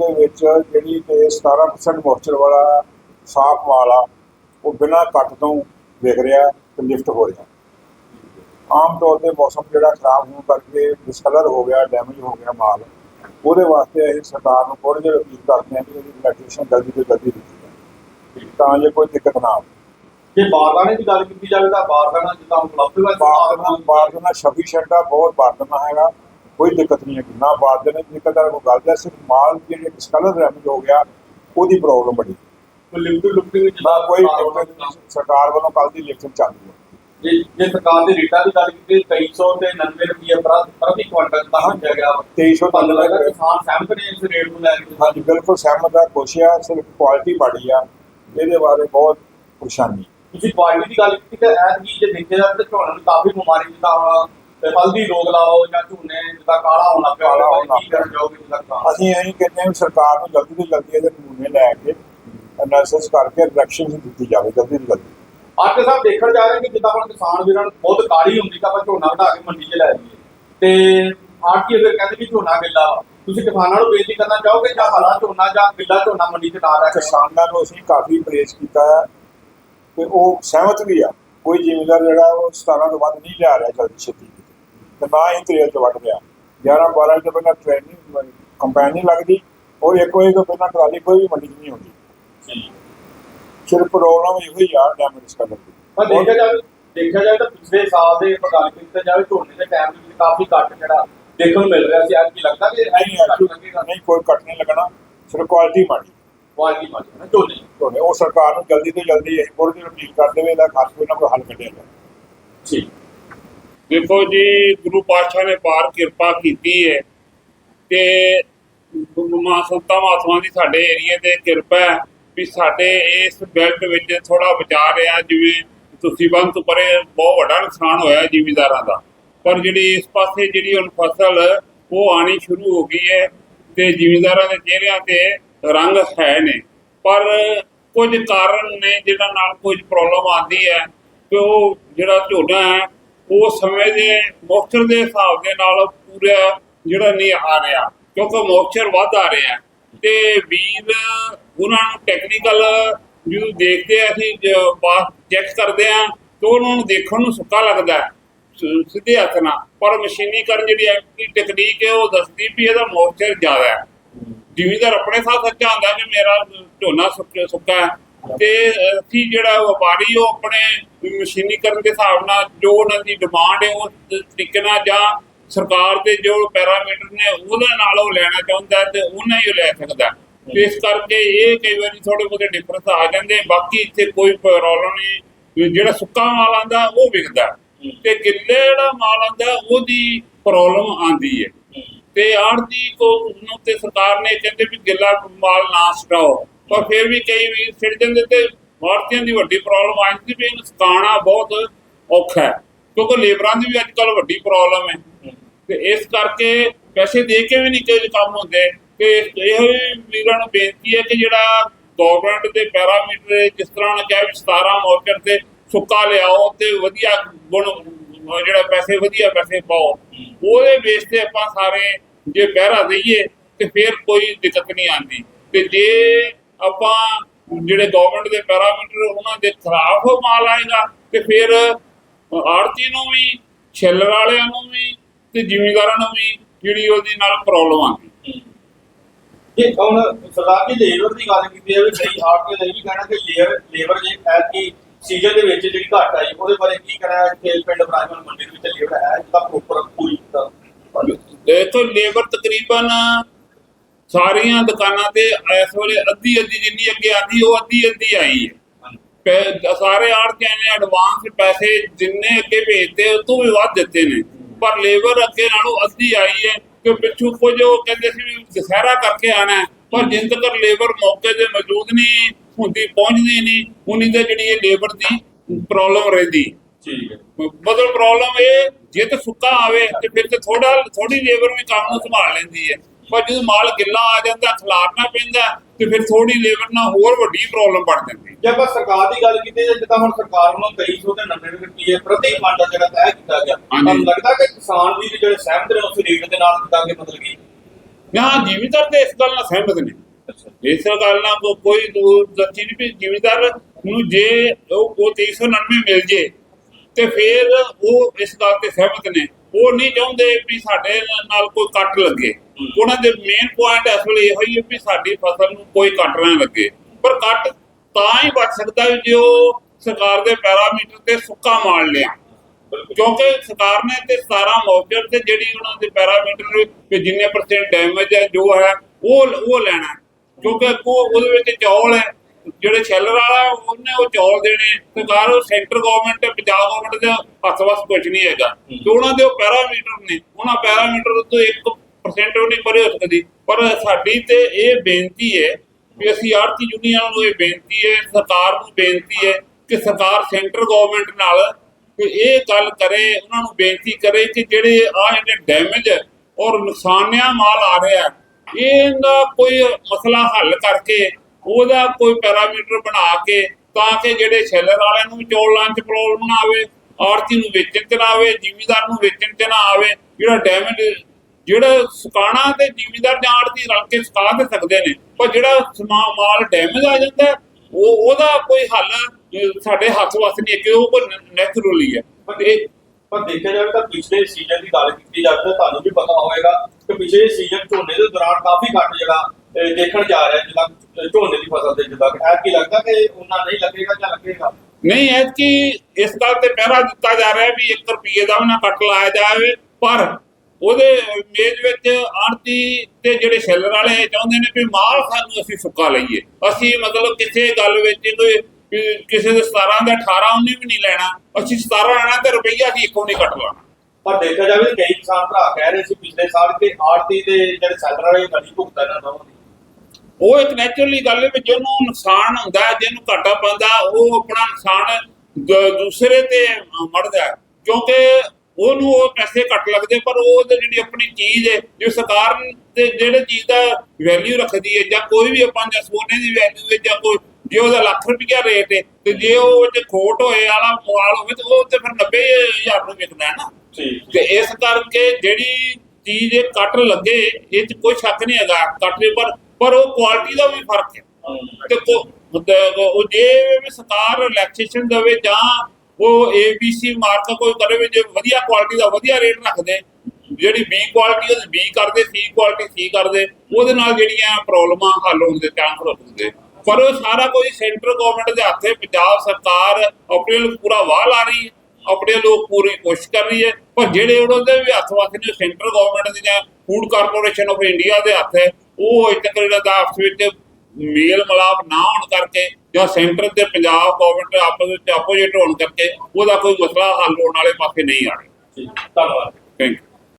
ਦੇ ਵਿੱਚ ਜਿਹੜੀ ਕਿ 17% ਮੋਇਸਚਰ ਵਾਲਾ ਸਾਫ਼ ਆ ਉਹ ਬਿਨਾਂ ਕੱਟ ਤੋਂ ਵਿਕ ਰਿਹਾ ਤੇ ਲਿਫਟ ਹੋ ਰਿਹਾ। ਆਮ ਤੌਰ ਤੇ ਮੌਸਮ ਜਿਹੜਾ ਖਰਾਬ ਹੋਣ ਕਰਕੇ ਡਿਸਕਲਰ ਹੋ ਗਿਆ ਡੈਮੇਜ ਹੋ ਗਿਆ ਮਾਲ ਉਹਦੇ ਵਾਸਤੇ ਅਸੀਂ ਸਰਕਾਰ ਨੂੰ ਥੋੜ੍ਹੇ ਜਿਹੇ ਅਪੀਲ ਕਰਦੇ ਹਾਂ ਕਿ ਇਹਦੀ ਇਲੈਕਟ੍ਰੀਸ਼ਨ ਜਲਦੀ ਤੋਂ ਜਲਦੀ ਦਿੱਤੀ ਜਾਵੇ। ਤਾਂ ਜੇ ਕੋਈ ਦਿੱਕਤ ਨਾ ਆਵੇ। ਜੇ ਬਾਰਦਾਨੇ ਦੀ ਗੱਲ ਕੀਤੀ ਜਾਵੇ ਤਾਂ ਬਾਰਦਾਨਾ ਜਿੱਦਾਂ ਉਪਲਬਧ ਹੈ ਬਾਰਦਨਾ ਬਾਰਦਨਾ ਸਫੀਸ਼ੀਐਂਟ ਆ ਬਹੁਤ ਬਾਰਦਨਾ ਹੈਗਾ। ਕੋਈ ਦਿੱਕਤ ਨਹੀਂ ਹੈ ਨਾ ਬਾਰਦਨੇ ਦੀ ਦਿੱਕਤ ਆ ਕੋਈ ਗੱਲ ਹੈ ਸਿਰਫ ਮਾਲ ਜਿਹੜੇ ਡਿਸਕਲਰ ਡੈਮੇਜ ਹੋ ਗਿਆ ਉਹਦੀ ਪ੍ਰੋਬਲਮ ਬੜੀ ਲਿਮਟਿਡ ਲਿਮਟਿਡ ਵਿੱਚ ਨਾ ਕੋਈ ਦਿੱਕਤ ਸਰਕਾਰ ਵੱਲੋਂ ਕੱਲ ਦੀ ਇਲੈਕਸ਼ਨ ਚੱਲ ਰਹੀ ਹੈ। ਜੇ ਜੇ ਸਰਕਾਰ ਦੇ ਰੇਟਾਂ ਦੀ ਗੱਲ ਕੀਤੀ 2300 ਤੇ 99 ਰੁਪਏ ਪ੍ਰਤੀ ਕੁਇੰਟਲ ਦਾ ਹੋ ਗਿਆ। ਵਾ 2300 ਤੁਹਾਨੂੰ ਲੱਗਦਾ ਕਿਸਾਨ ਸਹਿਮਤ ਨੇ ਇਸ ਰੇਟ ਨੂੰ ਲੈ ਕੇ। ਹਾਂਜੀ ਬਿਲਕੁਲ ਸਹਿਮਤ ਆ ਖੁਸ਼ ਆ ਸਿਰਫ ਕੁਆਲਿਟੀ ਮਾੜੀ ਆ ਇਹਦੇ ਬਾਰੇ ਬਹੁਤ ਪਰੇਸ਼ਾਨੀ ਤੁਸੀਂ ਕੁਆਲਿਟੀ ਦੀ ਗੱਲ ਕੀਤੀ ਤਾਂ ਐਸ ਕੀ ਜੇ ਦੇਖਿਆ ਜਾਵੇ ਤਾਂ ਝੋਨੇ ਨੂੰ ਕਾਫੀ ਬਿਮਾਰੀ ਜਿੱਦਾਂ ਤੇ ਹਲਦੀ ਰੋਗ ਲਾਓ ਜਾਂ ਝੋਨੇ ਜਿੱਦਾਂ ਕਾਲਾ ਹੋਣਾ ਪਿਆ ਕਾਲਾ ਹੋਣਾ ਕੀ ਕਰਨ ਜਾਓਗੇ ਕਿਸਾਨ? ਅਸੀਂ ਇਹੀ ਕਹਿੰਦੇ ਹਾਂ ਸਰਕਾਰ ਨੂੰ ਜਲਦੀ ਤੋਂ ਜਲਦੀ ਇਹਦੇ ਨਮੂਨੇ ਲੈ ਕੇ ਅਨਾਲਿਸਿਸ ਕਰਕੇ ਡਾਇਰੈਕਸ਼ਨ ਦਿੱਤੀ ਜਾਵੇ ਜਲਦੀ ਤੋਂ ਜਲਦੀ। ਅੱਜ ਦੇ ਸਾਹਿਬ ਦੇਖਣ ਜਾ ਰਹੇ ਕਿ ਜਿੱਦਾਂ ਹੁਣ ਕਿਸਾਨ ਵੀਰਾਂ ਨੂੰ ਬਹੁਤ ਕਾਲੀ ਹੁੰਦੀ ਤਾਂ ਆਪਾਂ ਝੋਨਾ ਵਧਾ ਕੇ ਮੰਡੀ 'ਚ ਲੈ ਜਾਈਏ। ਤੇ ਆਰਟੀ ਅਗਰ ਕਹਿੰਦੇ ਵੀ ਝੋਨਾ ਗਿੱਲਾ ਤੁਸੀਂ ਕਿਸਾਨਾਂ ਨੂੰ ਬੇਨਤੀ ਕਰਨਾ ਚਾਹੋਗੇ ਜਾਂ ਹਰਾ ਝੋਨਾ ਜਾਂ ਗਿੱਲਾ ਝੋਨਾ ਮੰਡੀ 'ਚ ਨਾ ਰੱਖ ਕਿਸਾਨਾਂ ਨੂੰ ਅਸੀਂ ਕਾਫੀ ਪ੍ਰੇਸ ਕੀਤਾ ਹੈ ਤੇ ਉਹ ਸਹਿਮਤ ਵੀ ਆ। ਕੋਈ ਜ਼ਿਮੀਂਦਾਰ ਜਿਹੜਾ ਉਹ 17 ਤੋਂ ਵੱਧ ਨਹੀਂ ਲਿਆ ਰਿਹਾ ਜਲਦੀ ਛੇਤੀ। ਤੇ ਨਾ ਹੀ ਤਰੀਕ ਤੋਂ ਵੱਢ ਰਿਹਾ 11 12 ਤੋਂ ਪਹਿਲਾਂ ਟ੍ਰੇਨਿੰਗ ਕੰਪੈਨ ਲੱਗਦੀ ਔਰ ਇੱਕ ਤੋਂ ਪਹਿਲਾਂ ਟਰਾਲੀ ਕੋਈ ਵੀ ਮੰਡੀ 'ਚ ਨਹੀਂ ਹੁੰਦੀ। ਸਿਰਫ ਪ੍ਰੋਬਲਮ ਇਹੋ ਹੀ ਆ ਡੈਮੇਜ ਕਰਨ ਦੀ ਪਰ ਦੇਖਿਆ ਜਾਵੇ ਦੇਖਿਆ ਜਾਵੇ ਤਾਂ ਪਿਛਲੇ ਸਾਲ ਦੇ ਮੁਕਾਬਲੇ ਕੀਤਾ ਜਾਵੇ ਝੋਨੇ ਦੇ ਟਾਈਮ ਦੇ ਵਿੱਚ ਕਾਫੀ ਘੱਟ ਜਿਹੜਾ ਦੇਖਣ ਨੂੰ ਮਿਲ ਰਿਹਾ ਸੀ। ਅੱਜ ਕੀ ਲੱਗਦਾ ਕਿ ਨਹੀਂ ਨਹੀਂ ਕੋਈ ਕੱਟ ਨਹੀਂ ਲੱਗਣਾ। ਸਿਰਫ ਕੁਆਲਿਟੀ ਮਾੜੀ। ਕੁਆਲਿਟੀ ਮਾੜੀ ਨਾ ਝੋਨੇ। ਤੁਹਾਡੇ ਉਹ ਸਰਕਾਰ ਨੂੰ ਜਲਦੀ ਤੋਂ ਜਲਦੀ ਅਸੀਂ ਬਹੁਤ ਜਿਹੀ ਅਪੀਲ ਕਰ ਦੇਵੇ ਇਹਦਾ ਖਾਸ ਕੋਈ ਨਾ ਕੋਈ ਹੱਲ ਕੱਢਿਆ ਜਾਵੇ। ਠੀਕ। ਦੇਖੋ ਜੀ, ਗੁਰੂ ਪਾਤਸ਼ਾਹ ਨੇ ਪਾਰ ਕਿਰਪਾ ਕੀਤੀ ਹੈ ਤੇ ਮਾਂ, ਸੰਤਾਂ ਮਹਾਤਮਾ ਦੀ ਸਾਡੇ ਏਰੀਏ ਤੇ ਕਿਰਪਾ ਹੈ ਵੀ ਸਾਡੇ ਇਸ ਬੈਲਟ ਵਿੱਚ ਥੋੜਾ ਬਚਾ ਰਿਹਾ, ਜਿਵੇਂ ਤੁਸੀਂ ਬੰਦ ਤੋਂ ਪਰੇ ਬਹੁਤ ਵੱਡਾ ਨੁਕਸਾਨ ਹੋਇਆ ਜ਼ਿਮੀਦਾਰਾਂ ਦਾ। ਪਰ ਜਿਹੜੀ ਇਸ ਪਾਸੇ ਜਿਹੜੀ ਹੁਣ ਫਸਲ, ਉਹ ਆਣੀ ਸ਼ੁਰੂ ਹੋ ਗਈ ਹੈ ਤੇ ਜ਼ਿਮੀਦਾਰਾਂ ਦੇ ਚਿਹਰਿਆਂ ਤੇ ਰੰਗ ਹੈ ਨੇ। ਪਰ ਕੁਝ ਕਾਰਨ ਨੇ, ਜਿਹਨਾਂ ਨਾਲ ਕੁਝ ਪ੍ਰੋਬਲਮ ਆਉਂਦੀ ਹੈ ਕਿ ਉਹ ਜਿਹੜਾ ਝੋਨਾ ਹੈ ਉਹ ਸਮੇਂ ਦੇ ਮੌਸਚਰ ਦੇ ਹਿਸਾਬ ਦੇ ਨਾਲ ਪੂਰਾ ਜਿਹੜਾ ਨਹੀਂ ਆ ਰਿਹਾ ਕਿਉਂਕਿ ਮੌਸਚਰ ਵੱਧ ਆ ਰਿਹਾ। ਤੇ ਵੀਰ ਉਹਨਾਂ ਨੂੰ ਟੈਕਨੀਕਲ ਜਦੋਂ ਦੇਖਦੇ ਆ, ਅਸੀਂ ਬਾਤ ਚੈੱਕ ਕਰਦੇ ਆ, ਤਾਂ ਉਹਨਾਂ ਨੂੰ ਦੇਖਣ ਨੂੰ ਸੁੱਕਾ ਲੱਗਦਾ ਸਿੱਧੇ ਹੱਥ ਨਾਲ। ਪਰ ਮਸ਼ੀਨੀਕਰਨ ਜਿਹੜੀ ਐਕਟੀ ਟੈਕਨੀਕ ਹੈ, ਉਹ ਦੱਸਦੀ ਵੀ ਇਹਦਾ ਮੌਸਚਰ ਜ਼ਿਆਦਾ ਹੈ। ਜ਼ਿਮੀਦਾਰ ਆਪਣੇ ਸਾਥ ਸੱਚਾ ਹੁੰਦਾ ਕਿ ਮੇਰਾ ਝੋਨਾ ਸੁੱਕ- ਸੁੱਕਾ ਹੈ। ਤੇ ਅਸੀਂ ਜਿਹੜਾ ਵਪਾਰੀ ਉਹ ਆਪਣੇ ਮਸ਼ੀਨੀਕਰਨ ਦੇ ਹਿਸਾਬ ਨਾਲ ਜੋ ਉਹਨਾਂ ਦੀ ਡਿਮਾਂਡ ਹੈ ਉਸ ਤਰੀਕੇ ਨਾਲ ਜਾਂ ਸਰਕਾਰ ਦੇ ਜੋ ਪੈਰਾਮੀਟਰ ਨੇ, ਉਹਦੇ ਨਾਲ ਉਹ ਲੈਣਾ ਚਾਹੁੰਦਾ ਤੇ ਉਹਨਾਂ ਹੀ ਲੈ ਸਕਦਾ ਇਸ ਕਰਕੇ ਇਹ ਕਈ ਵਾਰੀ ਥੋੜੇ ਬਹੁਤੇ ਡਿਫਰੈਂਸ ਆ ਜਾਂਦੇ ਬਾਕੀ ਇੱਥੇ ਕੋਈ ਪ੍ਰੋਬਲਮ ਨਹੀਂ ਜਿਹੜਾ ਸੁੱਕਾ ਮਾਲ ਆਂਦਾ ਉਹ ਵਿਕਦਾ ਤੇ ਗਿੱਲੇ ਜਿਹੜਾ ਮਾਲ ਆਂਦਾ ਉਹਦੀ ਪ੍ਰੋਬਲਮ ਆਂਦੀ ਹੈ। ਤੇ ਆੜਤੀ ਕੋ ਨੂੰ ਤੇ ਸਰਕਾਰ ਨੇ ਕਹਿੰਦੇ ਵੀ ਗਿੱਲਾ ਮਾਲ ਨਾ ਸਟਾਓ ਪਰ ਫਿਰ ਵੀ ਕਈ ਵੀਰ ਸਿਰ ਜਾਂਦੇ ਤੇ ਆੜਤੀਆਂ ਦੀ ਵੱਡੀ ਪ੍ਰੋਬਲਮ ਆ ਜਾਂਦੀ ਵੀ ਇਹਨੂੰ ਸੁਕਾਉਣਾ ਬਹੁਤ ਔਖਾ ਹੈ, ਕਿਉਂਕਿ ਲੇਬਰਾਂ ਦੀ ਵੀ ਅੱਜ ਕੱਲ ਵੱਡੀ ਪ੍ਰੋਬਲਮ ਹੈ। ਤੇ ਇਸ ਕਰਕੇ ਪੈਸੇ ਦੇ ਕੇ ਵੀ ਨਹੀਂ ਕੋਈ ਕੰਮ ਹੁੰਦੇ। ਤੇ ਇਹੋ ਵੀਰਾਂ ਨੂੰ ਬੇਨਤੀ ਹੈ ਕਿ ਜਿਹੜਾ ਗਵਰਨਮੈਂਟ ਦੇ ਪੈਰਾਮੀਟਰ ਜਿਸ ਤਰ੍ਹਾਂ ਉਹਨੇ ਕਿਹਾ ਵੀ 17 ਮੋਰਚਰ ਤੇ ਸੁੱਕਾ ਲਿਆਓ ਤੇ ਵਧੀਆ ਗੁਣ ਜਿਹੜਾ ਪੈਸੇ ਵਧੀਆ ਪੈਸੇ ਪਾਓ, ਉਹਦੇ ਬੇਸ ਤੇ ਆਪਾਂ ਸਾਰੇ ਜੇ ਪਹਿਰਾ ਦਈਏ ਤੇ ਫਿਰ ਕੋਈ ਦਿੱਕਤ ਨਹੀਂ ਆਉਂਦੀ। ਤੇ ਜੇ ਆਪਾਂ ਜਿਹੜੇ ਗਵਰਨਮੈਂਟ ਦੇ ਪੈਰਾਮੀਟਰ ਉਹਨਾਂ ਦੇ ਖਿਲਾਫ ਮਾਲ ਆਏਗਾ ਤੇ ਫਿਰ ਆੜਤੀ ਨੂੰ ਵੀ ਛਿੱਲਰ ਵਾਲਿਆਂ ਨੂੰ ਵੀ ਤੇ ਜ਼ਿਮੀਂਦਾਰਾਂ ਨੂੰ ਵੀ ਜਿਹੜੀ ਉਹਦੇ ਨਾਲ ਪ੍ਰੋਬਲਮ ਆਉਂਦੀ। ਜੇ ਹੁਣ ਸਰਕਾਰ ਦੀ ਲੇਬਰ ਦੀ ਗੱਲ ਕੀਤੀ ਜਾਵੇ ਸਹੀ ਆਰਟੀ ਦਾ ਇਹ ਵੀ ਕਹਿਣਾ ਕਿ ਲੇਬਰ ਲੇਬਰ ਜੇ ਐ ਕਿ ਸੀਜ਼ਨ ਦੇ ਵਿੱਚ ਜਿਹੜੀ ਘਟ ਆਈ ਉਹਦੇ ਬਾਰੇ ਕੀ ਕਹਿਣਾ ਹੈ ਕਿ ਪਿੰਡ ਬਰਾਜਮਨ ਮੰਡੀ ਦੇ ਵਿੱਚ ਲੇਬਰ ਹੈ ਜਿਹਦਾ ਪ੍ਰੋਪਰ ਪੂਰੀ ਤਰ੍ਹਾਂ ਦੇਖੋ ਲੇਬਰ ਤਕਰੀਬਨ ਸਾਰੀਆਂ ਦੁਕਾਨਾਂ ਤੇ ਇਸ ਵੇਲੇ ਅੱਧੀ ਅੱਧੀ ਜਿੰਨੀ ਅੱਗੇ ਆਂਦੀ ਉਹ ਅੱਧੀ ਅੱਧੀ ਆਈ ਹੈ। ਸਾਰੇ ਆੜਤੀਆਂ ਨੇ ਐਡਵਾਂਸ ਪੈਸੇ ਜਿੰਨੇ ਅੱਗੇ ਭੇਜਦੇ ਉਹ ਤੋਂ ਵੀ ਵੱਧ ਦਿੱਤੇ ਨੇ। ਪਰ ਲੇਬਰ ਅੱਗੇ ਨਾਲੋਂ ਅੱਧੀ ਆਈ ਹੈ ਕਿ ਪਿੱਛੋਂ ਕੁਝ ਉਹ ਕਹਿੰਦੇ ਸੀ ਵੀ ਦੁਸਹਿਰਾ ਕਰਕੇ ਆਣਾ ਪਰ ਜਿੰਨ ਤੱਕ ਲੇਬਰ ਮੌਕੇ ਤੇ ਮੌਜੂਦ ਨਹੀਂ ਹੁੰਦੀ ਪਹੁੰਚਦੀ ਨਹੀਂ ਉਨੀ ਤੇ ਜਿਹੜੀ ਇਹ ਲੇਬਰ ਦੀ ਪ੍ਰੋਬਲਮ ਰਹਿੰਦੀ। ਠੀਕ ਹੈ। ਮਤਲਬ ਪ੍ਰੋਬਲਮ ਇਹ ਜੇ ਤੇ ਸੁੱਕਾ ਆਵੇ ਤੇ ਫਿਰ ਤੇ ਥੋੜਾ ਥੋੜੀ ਲੇਬਰ ਵੀ ਕੰਮ ਨੂੰ ਸੰਭਾਲ ਲੈਂਦੀ ਹੈ। ਪਰ ਜਦੋਂ ਮਾਲ ਗਿੱਲਾ ਆ ਜਾਂਦਾ ਖਲਾਰਨਾ ਪੈਂਦਾ ਤੇ ਫਿਰ ਥੋੜੀ ਲੇਬਰ ਨਾਲ ਹੋਰ ਵੱਡੀ ਪ੍ਰੋਬਲਮ ਬਣ ਜਾਂਦੀ। ਜੇ ਆਪਾਂ ਸਰਕਾਰ ਦੀ ਗੱਲ ਕੀਤੀ ਜਾਵੇ ਜਿੱਦਾਂ ਹੁਣ ਸਰਕਾਰ ਵੱਲੋਂ 2300 ਤੇ 99 ਰੁਪਏ ਪ੍ਰਤੀ ਕੁਇੰਟਲ ਜਿਹੜਾ ਤੈਅ ਕੀਤਾ ਗਿਆ। ਤੁਹਾਨੂੰ ਲੱਗਦਾ ਕਿ ਕਿਸਾਨ ਵੀ ਜਿਹੜੇ ਸਹਿਮਤ ਨੇ ਉਸ ਰੇਟ ਦੇ ਨਾਲ ਕਿ ਮਤਲਬ ਕਿ ਨਾ ਜ਼ਿਮੀਦਾਰ ਤੇ ਇਸ ਗੱਲ ਨਾਲ ਸਹਿਮਤ ਨੇ। ਇਸ ਗੱਲ ਨਾਲ ਕੋਈ ਦੂਰ ਦੱਸੀ ਨਹੀਂ ਵੀ ਜ਼ਿਮੀਦਾਰ ਨੂੰ ਜੇ ਉਹ ਉਹ 399 ਮਿਲ ਜੇ ਤੇ ਫਿਰ ਉਹ ਇਸ ਗੱਲ ਤੇ ਸਹਿਮਤ ਨੇ। ਉਹ ਨਹੀਂ ਚਾਹੁੰਦੇ ਵੀ ਸਾਡੇ ਨਾਲ ਕੋਈ ਕੱਟ ਲੱਗੇ। ਉਹਨਾਂ ਦੇ ਮੇਨ ਪੁਆਇੰਟ ਇਸ ਵੇਲੇ ਇਹੋ ਹੀ ਹੈ ਵੀ ਸਾਡੀ ਫਸਲ ਨੂੰ ਕੋਈ ਕੱਟ ਨਾ ਲੱਗੇ। ਪਰ ਕੱਟ ਤਾਂ ਹੀ ਬਚ ਸਕਦਾ ਹੈ ਜੇ ਉਹ ਸਰਕਾਰ ਦੇ ਪੈਰਾਮੀਟਰ ਤੇ ਸੁੱਕਾ ਮਾਰ ਲਿਆ। ਕਿਉਂਕਿ ਸਰਕਾਰ ਨੇ ਤੇ 17 ਮੌਕੇ ਤੇ ਜਿਹੜੀ ਉਹਨਾਂ ਦੇ ਪੈਰਾਮੀਟਰ ਕਿ ਜਿੰਨੇ ਪਰਸੈਂਟ ਡੈਮੇਜ ਹੈ ਜੋ ਹੈ ਉਹ ਉਹ ਲੈਣਾ ਕਿਉਂਕਿ ਅੱਗੋਂ ਉਹਦੇ ਵਿੱਚ ਚੌਲ ਹੈ ਜਿਹੜੇ ਸ਼ੈਲਰ ਵਾਲਾ ਉਹਨੇ ਉਹ ਚੌਲ ਦੇਣੇ ਸਰਕਾਰ ਉਹ ਸੈਂਟਰ ਗਵਰਨਮੈਂਟ ਪੰਜਾਬ ਗਵਰਨਮੈਂਟ ਦੇ ਹੱਥ ਵਸ ਕੁਝ ਨਹੀਂ ਹੈਗਾ। ਤੇ ਉਹਨਾਂ ਦੇ ਉਹ ਪੈਰਾਮੀਟਰ ਨੇ ਉਹਨਾਂ ਪੈਰਾਮੀਟਰ ਤੋਂ 1% ਉਹ ਨਹੀਂ ਪਰੇ ਹੋ ਸਕਦੀ ਪਰ ਸਾਡੀ ਤੇ ਇਹ ਬੇਨਤੀ ਹੈ ਵੀ ਅਸੀਂ ਆਰਤੀ ਯੂਨੀਅਨ ਨੂੰ ਇਹ ਬੇਨਤੀ ਹੈ, ਸਰਕਾਰ ਨੂੰ ਬੇਨਤੀ ਹੈ ਕਿ ਸਰਕਾਰ ਸੈਂਟਰ ਗਵਰਨਮੈਂਟ ਨਾਲ ਕਿ ਇਹ ਗੱਲ ਕਰੇ, ਉਹਨਾਂ ਨੂੰ ਬੇਨਤੀ ਕਰੇ ਕਿ ਜਿਹੜੇ ਆ ਜਿਹੜੇ ਡੈਮੇਜ ਔਰ ਨੁਕਸਾਨਿਆ ਮਾਲ ਆ ਰਿਹਾ, ਇਹਦਾ ਕੋਈ ਮਸਲਾ ਹੱਲ ਕਰਕੇ, ਉਹਦਾ ਕੋਈ ਪੈਰਾਮੀਟਰ ਬਣਾ ਕੇ, ਤਾਂ ਕਿ ਜਿਹੜੇ ਸ਼ੈਲਰ ਵਾਲਿਆਂ ਨੂੰ ਚੌਲਾਂ 'ਚ ਪ੍ਰੋਬਲਮ ਨਾ ਆਵੇ ਆੜਤੀ ਨੂੰ ਵੇਚਣ 'ਚ ਨਾ ਆਵੇ, ਜ਼ਿਮੀਦਾਰ ਨੂੰ ਵੇਚਣ 'ਚ ਨਾ ਆਵੇ, ਜਿਹੜਾ ਡੈਮੇਜ ਜਿਹੜਾ ਸੁਕਾਣਾ ਤੇ ਜ਼ਿਮੀਦਾਰ ਜਾਂ ਆੜਤੀ ਰਲ ਕੇ ਸੁਕਾ ਦੇ ਸਕਦੇ ਨੇ ਪਰ ਜਿਹੜਾ ਮਾਲ ਡੈਮੇਜ ਆ ਜਾਂਦਾ ਉਹ ਉਹਦਾ ਕੋਈ ਹੱਲ ਸਾਡੇ ਹੱਥ ਵਸ ਨਹੀਂ ਕਿ ਉਹ ਨੈਚੁਰਲੀ ਹੈ। ਪਰ ਇਹ ਪਰ ਦੇਖਿਆ ਜਾਵੇ ਤਾਂ ਪਿਛਲੇ ਸੀਜ਼ਨ ਦੀ ਗੱਲ ਕੀਤੀ ਜਾਵੇ ਤਾਂ ਤੁਹਾਨੂੰ ਵੀ ਪਤਾ ਹੋਵੇਗਾ ਕਿ ਪਿਛਲੇ ਸੀਜ਼ਨ ਝੋਨੇ ਦੇ ਦੌਰਾਨ ਕਾਫੀ ਘੱਟ ਜਿਹੜਾ ਦੇਖਣ ਜਾ ਰਿਹਾ ਜਿੱਦਾਂ ਝੋਨੇ ਦੀ ਫਸਲ ਤੇ ਜਿੱਦਾਂ ਐ ਕੀ ਲੱਗਦਾ ਕਿ ਉਹਨਾਂ ਨਹੀਂ ਲੱਗੇਗਾ ਜਾਂ ਲੱਗੇਗਾ? ਨਹੀਂ ਐ ਕਿ ਇਸ ਗੱਲ ਤੇ ਪਹਿਰਾ ਦਿੱਤਾ ਜਾ ਰਿਹਾ ਵੀ 1 ਰੁਪਏ ਦਾ ਵੀ ਨਾ ਕੱਟ ਲਾਇਆ ਜਾਵੇ ਪਰ ਉਹਦੇ ਮੇਜ ਵਿੱਚ ਆੜਤੀ ਤੇ ਜਿਹੜੇ ਸ਼ੈਲਰ ਵਾਲੇ ਚਾਹੁੰਦੇ ਨੇ ਵੀ ਮਾਲ ਸਾਨੂੰ ਅਸੀਂ ਸੁੱਕਾ ਲਈਏ। ਅਸੀਂ ਮਤਲਬ ਕਿਸੇ ਗੱਲ ਵਿੱਚ ਕੋਈ ਵੀ ਕਿਸੇ ਦੇ 17 ਦਾ 18 ਉਹਨੇ ਵੀ ਨਹੀਂ ਲੈਣਾ। ਅਸੀਂ 17 ਲੈਣਾ ਤੇ ਰੁਪਈਆ ਅਸੀਂ ਇੱਕੋ ਨਹੀਂ ਕੱਟ ਲਾਣਾ ਪਰ ਦੇਖਿਆ ਜਾਵੇ ਕਈ ਕਿਸਾਨ ਭਰਾ ਕਹਿ ਰਹੇ ਸੀ ਪਿਛਲੇ ਸਾਲ ਕਿ ਆੜਤੀ ਤੇ ਜਿਹੜੇ ਸੈਲਰ ਵਾਲੇ ਗਲੀ ਭੁਗਤਾ ਇਹਨਾਂ ਦੋਵਾਂ ਦੀ ਉਹ ਇੱਕ ਨੈਚੁਰਲੀ ਗੱਲ ਹੈ ਵੀ ਜਿਹਨੂੰ ਨੁਕਸਾਨ ਹੁੰਦਾ ਜਿਹਨੂੰ ਘਾਟਾ ਪੈਂਦਾ ਉਹ ਆਪਣਾ ਨੁਕਸਾਨ ਦ- ਦੂਸਰੇ ਤੇ ਮੜਦਾ। ਕਿਉਂਕਿ ਉਹਨੂੰ ਉਹ ਪੈਸੇ ਘੱਟ ਲੱਗਦੇ ਪਰ ਉਹ ਤੇ ਜਿਹੜੀ ਆਪਣੀ ਚੀਜ਼ ਹੈ ਜੋ ਸਰਕਾਰ ਤੇ ਜਿਹੜੇ ਚੀਜ਼ ਦਾ ਵੈਲਿਊ ਰੱਖਦੀ ਹੈ ਜਾਂ ਕੋਈ ਵੀ ਆਪਾਂ ਜਾਂ ਸੋਨੇ ਦੀ ਵੈਲਿਊ ਹੈ ਜਾਂ ਕੋਈ ਜੇ ਉਹਦਾ ਲੱਖ ਰੁਪਈਆ ਰੇਟ ਹੈ ਤੇ ਜੇ ਉਹ ਵਿੱਚ ਖੋਟ ਹੋਏ ਵਾਲਾ ਮਾਲ ਹੋਵੇ ਤੇ ਉਹ ਤੇ ਫਿਰ 90000 ਨੂੰ ਵਿਕਦਾ ਹੈ ਨਾ। ਠੀਕ ਤੇ ਇਸ ਕਰਕੇ ਜਿਹੜੀ ਚੀਜ਼ ਇਹ ਕੱਟ ਲੱਗੇ ਇਹ ਚ ਕੋਈ ਸ਼ੱਕ ਨਹੀਂ ਹੈਗਾ ਕੱਟ ਦੇ ਪਰ ਪਰ ਉਹ ਕੁਆਲਿਟੀ ਦਾ ਵੀ ਫ਼ਰਕ ਹੈ। ਤੇ ਉਹ ਜੇ ਵੀ ਸਰਕਾਰ ਰਿਲੈਕਸੇਸ਼ਨ ਦੇਵੇ ਜਾਂ ਉਹ ABC ਮਾਰਕ ਕੋਈ ਕਰੇ ਵੀ ਜੇ ਵਧੀਆ ਕੁਆਲਿਟੀ ਦਾ ਵਧੀਆ ਰੇਟ ਰੱਖਦੇ, ਜਿਹੜੀ B ਕੁਆਲਿਟੀ ਉਹ B ਕਰਦੇ, C ਕੁਆਲਿਟੀ C ਕਰਦੇ, ਉਹਦੇ ਨਾਲ ਜਿਹੜੀਆਂ ਪ੍ਰੋਬਲਮਾਂ ਹੱਲ ਹੋਣ ਦੇ ਚਾਂਸ ਹੋ ਪਰ ਉਹ ਸਾਰਾ ਕੋਈ ਸੈਂਟਰ ਗਵਰਨਮੈਂਟ ਦੇ ਹੱਥੇ, ਪੰਜਾਬ ਸਰਕਾਰ ਆਪਣੇ ਵੱਲ ਪੂਰਾ ਵਾਹ ਲਾ ਰਹੀ ਹੈ, ਆਪਣੇ ਲੋਕ ਪੂਰੀ ਕੋਸ਼ਿਸ਼ ਕਰ ਰਹੀ ਹੈ, ਪਰ ਜਿਹੜੇ ਉਹਨਾਂ ਦੇ ਵੀ ਹੱਥ ਵਾਸਤੇ ਨੇ ਸੈਂਟਰ ਗਵਰਨਮੈਂਟ ਦੇ ਜਾਂ ਫੂਡ ਕਾਰਪੋਰੇਸ਼ਨ ਆਫ ਇੰਡੀਆ ਦੇ ਹੱਥ ਹੈ, ਉਹ ਅਜੇ ਤੱਕ ਦਾ ਆਪਸ ਵਿੱਚ ਮੇਲ ਮਲਾਪ ਨਾ ਹੋਣ ਕਰਕੇ ਜਾਂ ਸੈਂਟਰ ਤੇ ਪੰਜਾਬ ਗਵਰਨਮੈਂਟ ਆਪਸ ਵਿੱਚ ਆਪੋਜੀਟ ਹੋਣ ਕਰਕੇ ਉਹਦਾ ਕੋਈ ਮਸਲਾ ਹੱਲ ਹੋਣ ਵਾਲੇ ਪਾਸੇ ਨਹੀਂ ਆ ਰਿਹਾ ਧੰਨਵਾਦ। Thank you